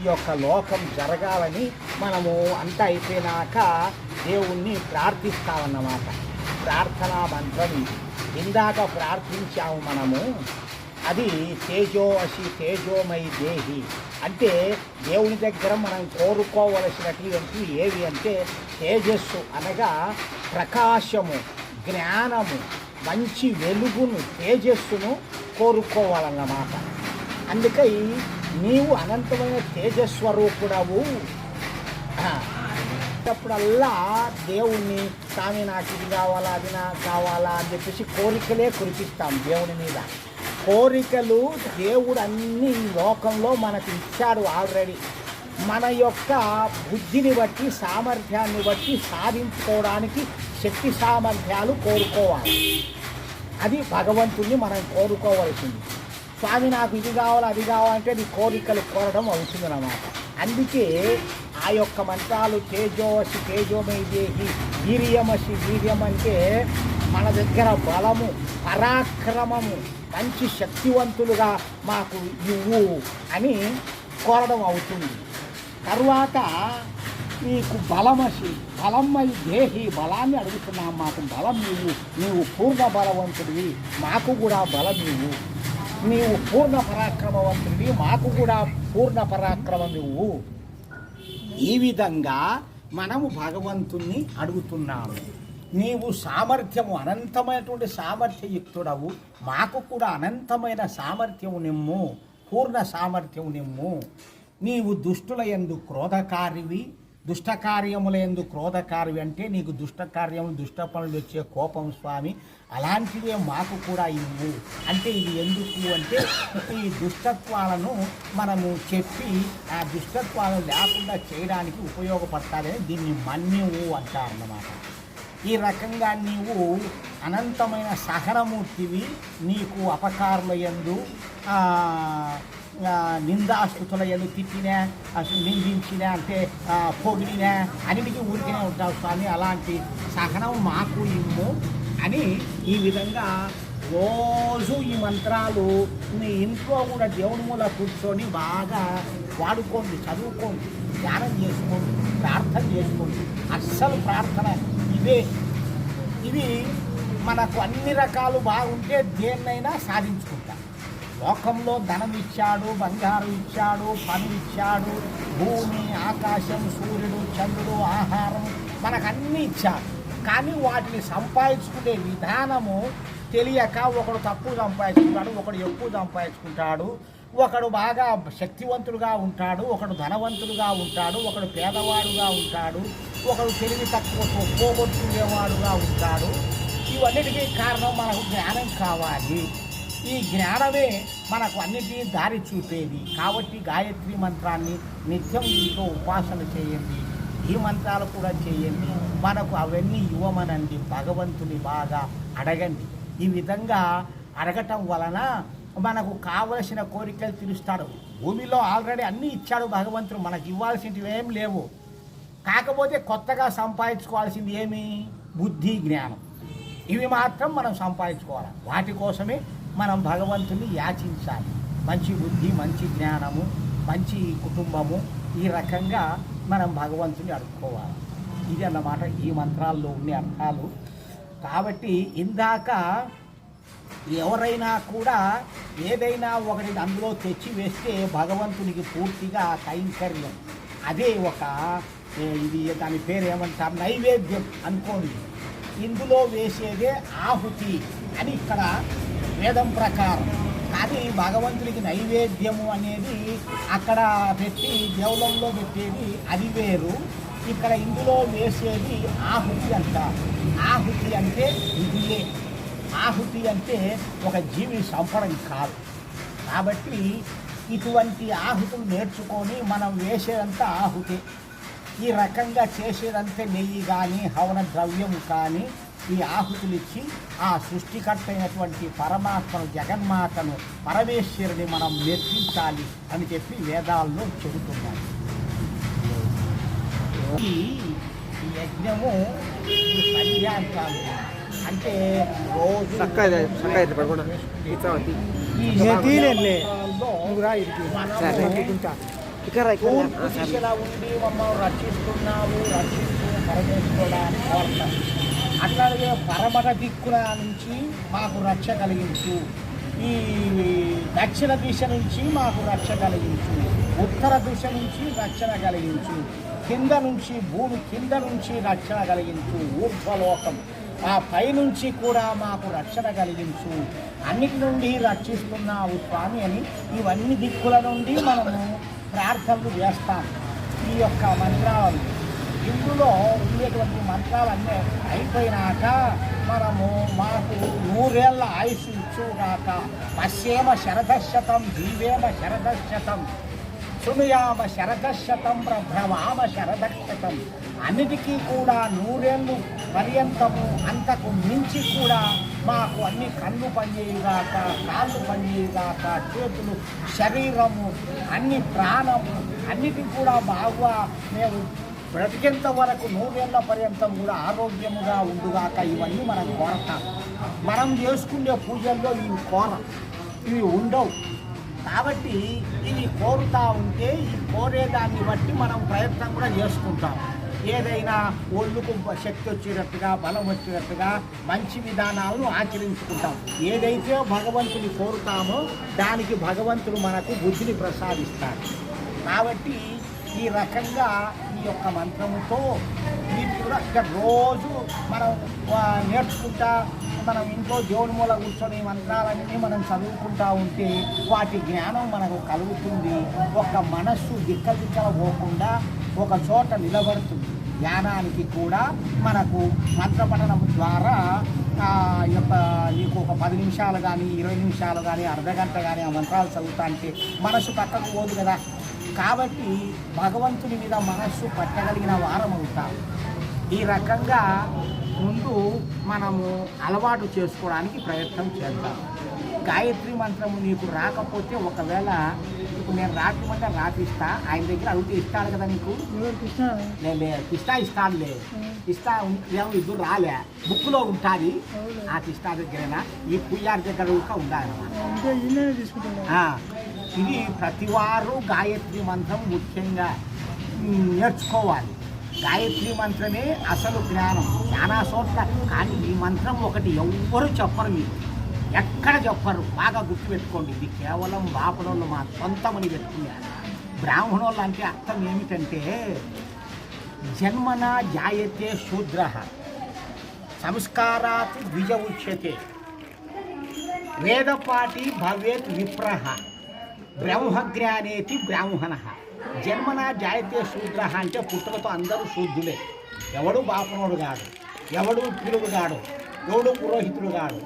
ఈ యొక్క లోకం జరగాలని మనము అంతా అయిపోయినాక దేవుణ్ణి ప్రార్థిస్తామన్నమాట. ప్రార్థనా మంత్రం ఇందాక ప్రార్థించాము మనము అది తేజో అసి తేజోమై దేహి. అంటే దేవుని దగ్గర మనం కోరుకోవలసినటువంటి ఏవి అంటే తేజస్సు అనగా ప్రకాశము జ్ఞానము మంచి వెలుగును తేజస్సును కోరుకోవాలన్నమాట. అందుకై నీవు అనంతమైన తేజస్వరూపుడవు. అప్పుడల్లా దేవుణ్ణి స్వామి నాకు ఇది కావాలా అది నాకు కావాలా అని చెప్పేసి కోరికలే కురిపిస్తాం దేవుని మీద. కోరికలు దేవుడు అన్ని ఈ లోకంలో మనకు ఇచ్చాడు ఆల్రెడీ. మన యొక్క బుద్ధిని బట్టి సామర్థ్యాన్ని బట్టి సాధించుకోవడానికి శక్తి సామర్థ్యాలు కోరుకోవాలి. అది భగవంతుణ్ణి మనం కోరుకోవలసింది. స్వామి నాకు ఇది కావాలి అది కావాలంటే నీ కోరికలు కోరడం అవుతుంది అన్నమాట. అందుకే ఆ యొక్క మంత్రాలు తేజోవసి తేజోమై దేహి వీర్యమసి వీర్యం అంటే మన దగ్గర బలము పరాక్రమము మంచి శక్తివంతులుగా మాకు ఇవ్వు అని కోరడం అవుతుంది. తర్వాత నీకు బలమసి బలమై దేహి బలాన్ని అడుగుతున్నాం మాకు బలం నీవు నీవు పూర్ణ బలవంతుడివి మాకు కూడా బలం నీవు. నీవు పూర్ణ పరాక్రమవంతుడివి మాకు కూడా పూర్ణ పరాక్రమం నువ్వు ఈ విధంగా మనము భగవంతుణ్ణి అడుగుతున్నాము నీవు సామర్థ్యము అనంతమైనటువంటి సామర్థ్యయుక్తుడవు మాకు కూడా అనంతమైన సామర్థ్యము నిమ్ము పూర్ణ సామర్థ్యము నిమ్ము నీవు దుష్టుల ఎందు క్రోధకారివి దుష్టకార్యములందు క్రోధకార్యం క్రోధకారివి అంటే నీకు దుష్టకార్యములు దుష్ట పనులు వచ్చే కోపం స్వామి. అలాంటివే మాకు కూడా ఇవ్వు. అంటే ఇది ఎందుకు అంటే ఈ దుష్టత్వాలను మనము చెప్పి ఆ దుష్టత్వాలను లేకుండా చేయడానికి ఉపయోగపడతాదని దీన్ని మన్యువు అంటారన్నమాట ఈ రకంగా నీవు అనంతమైన సహనమూర్తివి నీకు అపకారుల యందు ఆ, ఆ, ఎందు తిట్టినా అసలు నిందించినా అంటే పొగిడినా అన్నిటికీ ఊరికనే ఉంటావు స్వామి అలాంటి సహనం మాకు ఇమ్ము అని ఈ విధంగా రోజు ఈ మంత్రాలు మీ ఇంట్లో కూడా దేవుని మూల కూర్చొని బాగా వాడుకోండి చదువుకోండి ధ్యానం చేసుకోండి ప్రార్థన చేసుకోండి అస్సలు ప్రార్థన ఇవే ఇవి మనకు అన్ని రకాలు బాగుంటే దేన్నైనా సాధించుకుంటాం లోకంలో ధనం ఇచ్చాడు బంగారం ఇచ్చాడు పని ఇచ్చాడు భూమి ఆకాశం సూర్యుడు చంద్రుడు ఆహారం మనకు అన్నీ ఇచ్చాడు. కానీ వాటిని సంపాదించుకునే విధానము తెలియక ఒకడు తక్కువ సంపాదించుకుంటాడు ఒకడు ఎక్కువ సంపాదించుకుంటాడు ఒకడు బాగా శక్తివంతుడుగా ఉంటాడు ఒకడు ధనవంతుడుగా ఉంటాడు ఒకడు పేదవాడుగా ఉంటాడు ఒకడు తెలివి తక్కువ పోగొట్టుకునేవాడుగా ఉంటాడు. ఇవన్నిటికీ కారణం మనకు జ్ఞానం కావాలి. ఈ జ్ఞానమే మనకు అన్నిటినీ దారి చూపేది. కాబట్టి గాయత్రి మంత్రాన్ని నిత్యం ఇంట్లో ఉపాసన చేయండి. ఈ మంత్రాలు కూడా చేయండి. మనకు అవన్నీ ఇవ్వమనండి. భగవంతుని బాగా అడగండి. ఈ విధంగా అడగటం వలన మనకు కావలసిన కోరికలు తీరుస్తాడు భూమిలో ఆల్రెడీ అన్నీ ఇచ్చాడు భగవంతుడు. మనకి ఇవ్వాల్సినవి ఏం లేవు. కాకపోతే కొత్తగా సంపాదించుకోవాల్సింది ఏమి? బుద్ధి జ్ఞానం. ఇవి మాత్రం మనం సంపాదించుకోవాలి. వాటి కోసమే మనం భగవంతుని యాచించాలి. మంచి బుద్ధి మంచి జ్ఞానము మంచి కుటుంబము ఈ రకంగా మనం భగవంతుని అడుక్కోవాలి. ఇది అన్నమాట ఈ మంత్రాల్లో ఉండే అర్థాలు. కాబట్టి ఇందాక ఎవరైనా కూడా ఏదైనా ఒకటి అందులో తెచ్చి వేస్తే భగవంతునికి పూర్తిగా కైంకర్యం. అదే ఒక ఇది దాని పేరు ఏమంటారు? నైవేద్యం అనుకోండి. ఇందులో వేసేదే ఆహుతి అని ఇక్కడ వేదం ప్రకారం. కానీ భగవంతుడికి నైవేద్యము అనేది అక్కడ పెట్టి దేవులంలో పెట్టేది అది వేరు. ఇక్కడ ఇందులో వేసేది ఆహుతి అంటారు ఆహుతి అంటే ఇదియే. ఆహుతి అంటే ఒక జీవి చంపడం కాదు. కాబట్టి ఇటువంటి ఆహుతులు నేర్చుకొని మనం వేసేదంతా ఆహుతి. ఈ రకంగా చేసేదంతా నెయ్యి కానీ హవన ద్రవ్యం కానీ ఈ ఆహుతులు ఇచ్చి ఆ సృష్టికర్త అయినటువంటి పరమాత్మను జగన్మాతను పరమేశ్వరుని మనం మెప్పించాలి అని చెప్పి వేదాల్లో చెబుతున్నారు. ఈ యజ్ఞము సంధ్యాంతాలు అంటే రోజు ఉండి మమ్మల్ని రక్షిస్తున్నావు రక్షిస్తూ పరమేశ్వరుడాన్ని కోరతాం. అట్లాగే పరమట దిక్కుల నుంచి మాకు రక్ష కలిగించు. ఈ దక్షిణ దిశ నుంచి మాకు రక్ష కలిగించు. ఉత్తర దిశ నుంచి రక్షణ కలిగించు. కింద నుంచి భూమి కింద నుంచి రక్షణ కలిగించు. ఊర్ధ్వలోకం. ఆ పైనుంచి కూడా మాకు రక్షణ కలిగించు. అన్నిటి నుండి రక్షిస్తున్నావు స్వామి అని ఇవన్నీ దిక్కుల నుండి మనము ప్రార్థనలు చేస్తాం. ఈ యొక్క మంత్రాలు. ఇందులో ఉండేటువంటి మంత్రాలన్నీ అయిపోయినాక మనము మాకు నూరేళ్ళ ఆయుష్ ఇచ్చుగాక పశ్యేమ శరదశతం జీవేమ శరదశతం శృణుయామ శరదశతం ప్రభ్రమామ శరదశతం. అన్నిటికీ కూడా నూరేళ్ళు పర్యంతము అంతకు మించి కూడా మాకు అన్ని కళ్ళు పనిచేయగాక కాళ్ళు పనిచేయగాక చేతులు శరీరము అన్ని ప్రాణము అన్నిటి కూడా బాగా మేము బ్రతికేంత వరకు నూరేళ్ళ పర్యంతం కూడా ఆరోగ్యముగా ఉండుగాక ఇవన్నీ మనం కోరతాం. మనం చేసుకునే పూజల్లో ఇవి కోర ఇవి ఉండవు. కాబట్టి ఇవి కోరుతా ఉంటే ఈ కోరేదాన్ని బట్టి మనం ప్రయత్నం కూడా చేసుకుంటాం. ఏదైనా ఒళ్ళుకు శక్తి వచ్చేటట్టుగా బలం వచ్చేటట్టుగా మంచి విధానాలను ఆచరించుకుంటాం. ఏదైతే భగవంతుని కోరుతామో దానికి భగవంతుడు మనకు బుద్ధిని ప్రసాదిస్తాడు. కాబట్టి ఈ రకంగా ఈ యొక్క మంత్రముతో మీరు కూడా ఇక్కడ రోజు మనం నేర్చుకుంటా మనం ఇంట్లో దేవుని మూల కూర్చొని మంత్రాలన్నీ మనం చదువుకుంటా ఉంటే వాటి జ్ఞానం మనకు కలుగుతుంది. ఒక మనస్సు దిక్క దిక్కల పోకుండా ఒక చోట నిలబడుతుంది. జ్ఞానానికి కూడా మనకు మంత్రపఠనం ద్వారా యొక్క నీకు ఒక పది నిమిషాలు కానీ ఇరవై నిమిషాలు కానీ అర్ధగంట కానీ ఆ మంత్రాలు చదువుతా అంటే మనసు పక్కకు పోదు కదా. కాబట్టి భగవంతుని మీద మనస్సు పట్టగలిగిన వారం అవుతాం ఈ రకంగా ముందు మనము అలవాటు చేసుకోవడానికి ప్రయత్నం చేద్దాం. గాయత్రి మంత్రము నీకు రాకపోతే ఒకవేళ ఇప్పుడు నేను రాకమంటే రాపిస్తా ఆయన దగ్గర అడిగితే ఇస్తాడు కదా నీకు? లే ఇస్తా ఇస్తాడులే. ఇస్తా ఏమో ఇద్దరు రాలే. బుక్లో ఉంటుంది. ఆ ఇస్తా దగ్గరైనా? ఈ పుయ్యారి దగ్గర ఉండాలన్నమాట. ఇది ప్రతివారు గాయత్రి మంత్రం ముఖ్యంగా నేర్చుకోవాలి. గాయత్రి మంత్రమే అసలు జ్ఞానం. చాలా చోట్ల కానీ ఈ మంత్రం ఒకటి ఎవ్వరు చెప్పరు మీరు. ఎక్కడ చెప్పరు? బాగా గుర్తుపెట్టుకోండి. ఇది కేవలం బాపడోళ్ళు మా సొంతమని పెట్టుకున్నారు బ్రాహ్మణోళ్ళు అంటే అర్థం ఏమిటంటే జన్మన జాయతే శూద్ర. సంస్కారాత్ ద్విజ ఉచ్యతే వేదపాటి భవేత్ విప్రహ. బ్రహ్మజ్ఞానేతి బ్రాహ్మణ. జన్మన జాయతే శూద్ర అంటే పుట్టుకతో అందరూ శూద్రులే. ఎవడు బాపనోడు కాడు. ఎవడు పిలుగు కాడు. ఎవడు పురోహితుడు కాడు.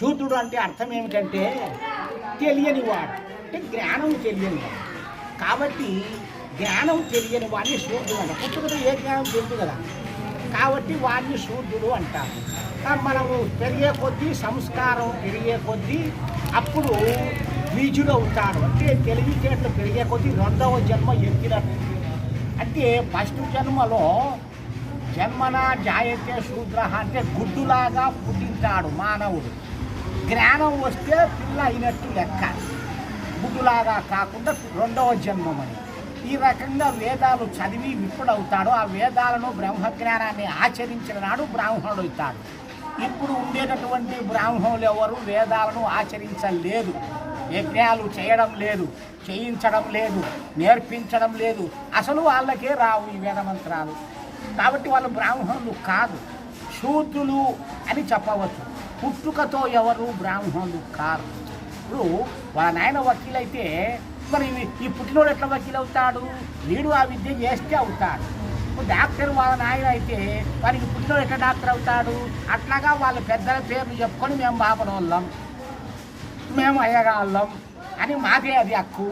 శూద్రుడు అంటే అర్థం ఏమిటంటే తెలియని వాడు. అంటే జ్ఞానం తెలియని వాడు. కాబట్టి జ్ఞానం తెలియని వాడిని శూద్రుడు అంట పుట్టుకతో ఏ జ్ఞానం తెలుసు కదా. కాబట్టి వాడిని శూద్రుడు అంటారు. మనము పెరిగే కొద్దీ సంస్కారం పెరిగే కొద్దీ అప్పుడు బీజుడు అవుతాడు. అంటే తెలివితేటలు పెరిగే కొద్దీ రెండవ జన్మ ఎత్తినట్టు. అంటే ఫస్ట్ జన్మలో జన్మన జాయతే శూద్ర అంటే గుడ్డులాగా పుట్టింటాడు మానవుడు. జ్ఞానం వస్తే పిల్ల అయినట్టు లెక్క. గుడ్డులాగా కాకుండా రెండవ జన్మమని ఈ రకంగా వేదాలు చదివి విప్పుడవుతాడు ఆ వేదాలను బ్రహ్మజ్ఞానాన్ని ఆచరించిన నాడు బ్రాహ్మణుడు అవుతాడు. ఇప్పుడు ఉండేటటువంటి బ్రాహ్మణులు ఎవరు? వేదాలను ఆచరించలేదు. యజ్ఞాలు చేయడం లేదు చేయించడం లేదు నేర్పించడం లేదు. అసలు వాళ్ళకే రావు ఈ వేదమంత్రాలు కాబట్టి వాళ్ళు బ్రాహ్మణులు కాదు శూద్రులు అని చెప్పవచ్చు. పుట్టుకతో ఎవరు బ్రాహ్మణులు కాదు ఇప్పుడు వాళ్ళ నాయన వకీలైతే మరి ఈ- పుట్టినోడు ఎట్లా వకీలు అవుతాడు? వీడు ఆ విద్య చేస్తే అవుతాడు. ఇప్పుడు డాక్టర్ వాళ్ళ నాయన అయితే వారికి పుట్టినోడు ఎట్లా డాక్టర్ అవుతాడు? అట్లాగా వాళ్ళ పెద్దల పేర్లు చెప్పుకొని మేము బాపనోళ్ళం. మేము అయ్యగాళ్ళం అని మాదే అది హక్కు.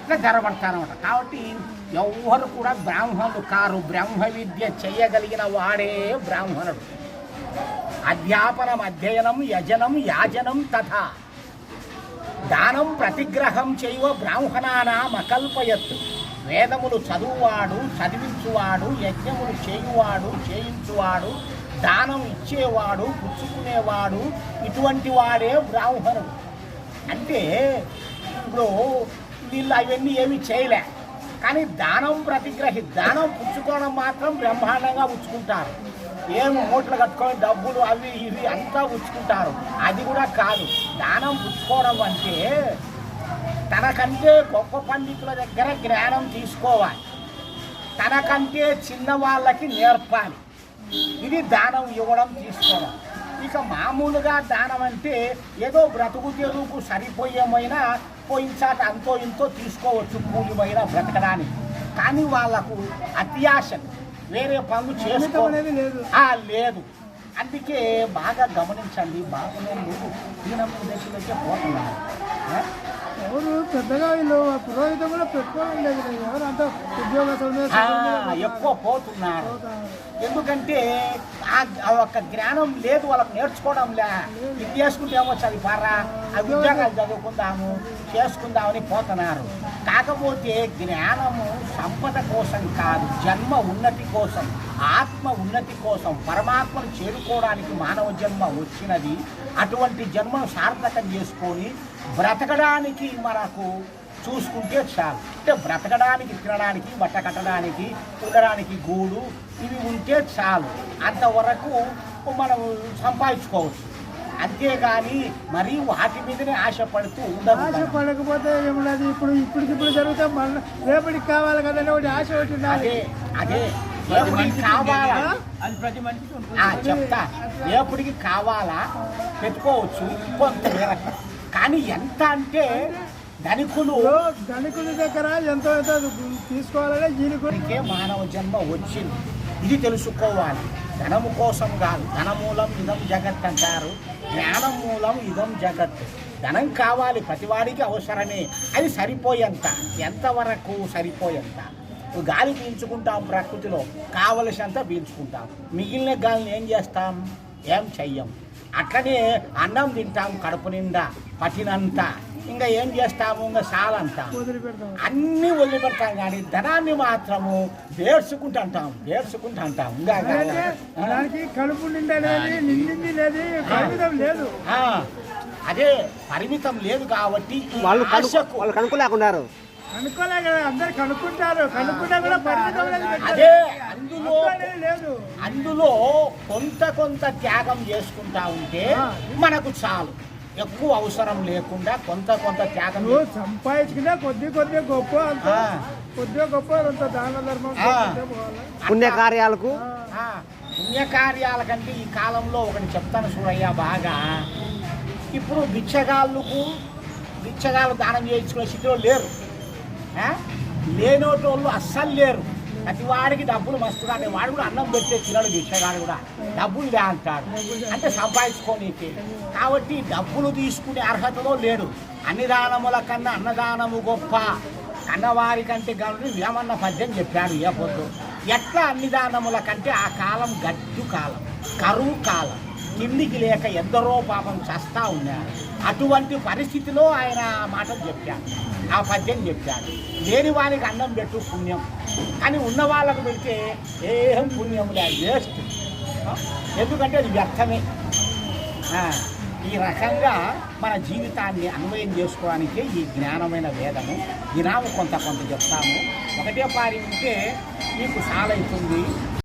ఇట్లా జరబడతారనమాట కాబట్టి ఎవరు కూడా బ్రాహ్మణులు కారు బ్రహ్మ విద్య చేయగలిగిన వాడే బ్రాహ్మణుడు. అధ్యాపనం అధ్యయనం యజనం యాజనం తథా. దానం ప్రతిగ్రహం చేయవ బ్రాహ్మణానాం అకల్పయత్ వేదములు చదువువాడు చదివించువాడు యజ్ఞములు చేయువాడు చేయించువాడు దానం ఇచ్చేవాడు పుచ్చుకునేవాడు ఇటువంటి వాడే బ్రాహ్మణుడు. అంటే ఇప్పుడు వీళ్ళు అవన్నీ ఏమి చేయలే. కానీ దానం ప్రతిగ్రహి దానం పుచ్చుకోవడం మాత్రం బ్రహ్మాండంగా పుచ్చుకుంటారు. ఏం మూటలు కట్టుకొని డబ్బులు అవి ఇవి అంతా పుచ్చుకుంటారు. అది కూడా కాదు. దానం పుచ్చుకోవడం అంటే తనకంటే గొప్ప పండితుల దగ్గర జ్ఞానం తీసుకోవాలి. తనకంటే చిన్న వాళ్ళకి నేర్పాలి. ఇది దానం ఇవ్వడం తీసుకోవడం ఇక మామూలుగా దానం అంటే ఏదో బ్రతుకు తెరువుకు సరిపోయేమైనా పోయించాట అంతో ఇంతో తీసుకోవచ్చు కూలిమైన బ్రతకడానికి. కానీ వాళ్ళకు అత్యాశ వేరే పనులు చేసుకో అనేది లేదు. ఆ, లేదు. అందుకే బాగా గమనించండి. బాగునేళ్ళు దీనం దశలోకే పోతున్నారు. పెద్దగా వీళ్ళు పురోహితం కూడా పెట్టుకోవడం లేదు ఎవరు అంతా ఉద్యోగస్తుల ఎక్కువ పోతున్నారు. ఎందుకంటే ఆ ఆ ఒక్క జ్ఞానం లేదు వాళ్ళకి నేర్చుకోవడంలే. ఇది చేసుకుంటే ఏమో చదివారా ఆ ఉద్యోగాలు చదువుకుందాము చేసుకుందామని పోతున్నారు. కాకపోతే జ్ఞానము సంపద కోసం కాదు జన్మ ఉన్నతి కోసం. ఆత్మ ఉన్నతి కోసం పరమాత్మను చేరుకోవడానికి మానవ జన్మ వచ్చినది. అటువంటి జన్మను సార్థకం చేసుకొని బ్రతకడానికి మనకు చూసుకుంటే చాలు. అంటే బ్రతకడానికి తినడానికి బట్ట కట్టడానికి ఉండడానికి గూడు ఇవి ఉంటే చాలు. అంతవరకు మనం సంపాదించుకోవచ్చు. అంతేగాని మరీ వాటి మీదనే ఆశపడుతూ ఉండదు ఆశ పడకపోతే ఏమున్నది ఇప్పుడు ఇప్పటికిప్పుడు జరిగితే. రేపటికి కావాలి కదండి ఒకటి ఆశ ఒకటి అదే అదే. రేపటికి కావాలా? అది ప్రతి మనిషికి ఉంటుంది. ఆ, చెప్తా. రేపటికి కావాలా? పెట్టుకోవచ్చు. కొంత మేరకు. కానీ ఎంత అంటే ధనికులు ధనికుల దగ్గర ఎంతో ఎంతో తీసుకోవాలని దీనికి మానవ జన్మ వచ్చింది. ఇది తెలుసుకోవాలి. ధనము కోసం కాదు. ధనమూలం ఇదం జగత్ అంటారు. జ్ఞానం మూలం ఇదం జగత్. ధనం కావాలి. ప్రతివాడికి అవసరమే. అది సరిపోయేంత. ఎంతవరకు సరిపోయేంత? గాలి పీల్చుకుంటాం ప్రకృతిలో కావలసినంత పీల్చుకుంటాం. మిగిలిన గాలిని ఏం చేస్తాం? ఏం చెయ్యం? అట్లనే అన్నం తింటాం కడుపు నిండా పట్టినంత ఇంకా ఏం చేస్తాము? ఇంకా వదిలిపెడతాం. అన్నీ వదిలిపెడతాం కానీ ధనాన్ని మాత్రము వేర్చుకుంటూ అంటాం వేర్చుకుంటూ అంటాం. ఇంకా కడుపు నిండా లేదు నిండింది లేదు పరిమితం లేదు. ఆ, అదే పరిమితం లేదు కాబట్టి వాళ్ళు కనుక్కోలేకున్నారు అనుకోలే కదా అందరు కనుక్కుంటారు. కనుక్కుంటా కూడా అదే అందులో లేదు. అందులో కొంత కొంత త్యాగం చేసుకుంటా ఉంటే మనకు చాలు. ఎక్కువ అవసరం లేకుండా కొంత కొంత త్యాగం నువ్వు సంపాదించుకునే కొద్ది కొద్ది గొప్ప. కొద్దిగా గొప్ప అంత దాన ధర్మం. పుణ్యకార్యాలకు? ఆ, పుణ్యకార్యాల కంటే ఈ కాలంలో ఒకటి చెప్తాను చూడయ్యా బాగా. ఇప్పుడు బిచ్చగాళ్ళకు బిచ్చగాళ్ళు దానం చేయించుకునే స్థితిలో లేరు? లేనోటోళ్ళు అస్సలు లేరు. ప్రతి వాడికి డబ్బులు మస్తుగా అంటే వాడు కూడా అన్నం పెట్టే తినడు బిచ్చగాడు కూడా. డబ్బులు లే అంటాడు. అంటే సంపాదించుకోనీకి. కాబట్టి డబ్బులు తీసుకునే అర్హతలో లేడు. అన్ని దానముల కన్నా అన్నదానము గొప్ప. అన్నవారి కంటే గనుడు వేమన్న పద్యం చెప్పాడు ఏ పొద్దు ఎట్లా అన్ని దానముల కంటే ఆ కాలం గడ్డు కాలం కరువు కాలం. కిందికి లేక ఎందరో పాపం చస్తా ఉన్నారు. అటువంటి పరిస్థితిలో ఆయన ఆ మాటలు చెప్పాడు. ఆ పద్యం చెప్పాడు. లేని వారికి అన్నం పెట్టు పుణ్యం. కానీ ఉన్న వాళ్ళకు పెడితే ఏం పుణ్యం లేదు వేస్ట్. ఎందుకంటే అది వ్యర్థమే. ఈ రకంగా మన జీవితాన్ని అన్వయం చేసుకోవడానికి ఈ జ్ఞానమైన వేదము దినాము కొంత కొంత చెప్తాము. ఒకటే పారి ఉంటే మీకు సాలవుతుంది